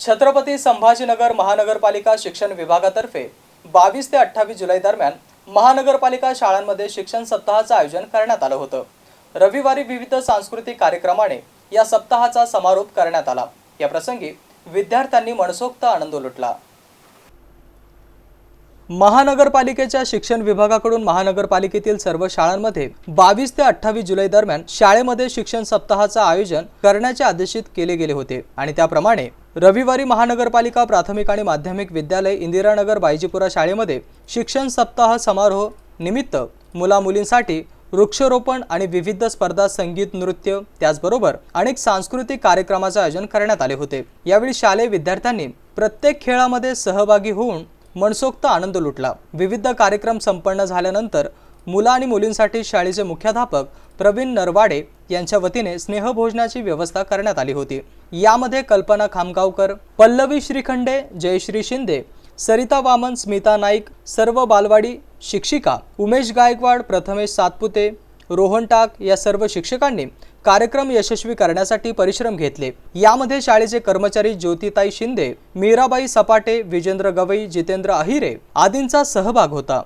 छत्रपती संभाजीनगर महानगरपालिका शिक्षण विभागातर्फे बावीस ते अठ्ठावीस जुलै दरम्यान महानगरपालिका शाळांमध्ये शिक्षण सप्ताहाचं आयोजन करण्यात आलं होतं. रविवारी विविध सांस्कृतिक कार्यक्रमाने या सप्ताहाचा समारोप करण्यात आला. या प्रसंगी विद्यार्थ्यांनी मनसोक्त आनंद लुटला. महानगरपालिकेच्या शिक्षण विभागाकडून महानगरपालिकेतील सर्व शाळांमध्ये बावीस ते अठ्ठावीस जुलै दरम्यान शाळेमध्ये शिक्षण सप्ताहाचं आयोजन करण्याचे आदेशित केले गेले होते आणि त्याप्रमाणे रविवारी महानगरपालिका प्राथमिक आणि माध्यमिक विद्यालय इंदिरानगर बायजीपुरा शाळेमध्ये शिक्षण सप्ताह समारोह निमित्त मुलामुलींसाठी वृक्षारोपण आणि विविध स्पर्धा संगीत नृत्य त्याचबरोबर अनेक सांस्कृतिक कार्यक्रमाचे आयोजन करण्यात आले होते. यावेळी शालेय विद्यार्थ्यांनी प्रत्येक खेळामध्ये सहभागी होऊन मनसोक्त आनंद लुटला. विविध कार्यक्रम संपन्न झाल्यानंतर मुलं आणि मुलींसाठी शाळेचे मुख्याध्यापक प्रवीण नरवाडे यांच्या वतीने स्नेहभोजनाची व्यवस्था करण्यात आली होती. यामध्ये कल्पना खामगावकर पल्लवी श्रीखंडे जयश्री शिंदे सरिता वामन स्मिता नाईक सर्व बालवाडी शिक्षिका उमेश गायकवाड प्रथमेश सातपुते रोहन टाक या सर्व शिक्षकांनी कार्यक्रम यशस्वी करण्यासाठी परिश्रम घेतले. यामध्ये शाळेचे कर्मचारी ज्योतिताई शिंदे मीराबाई सपाटे विजेंद्र गवई जितेंद्र अहिरे आदींचा सहभाग होता.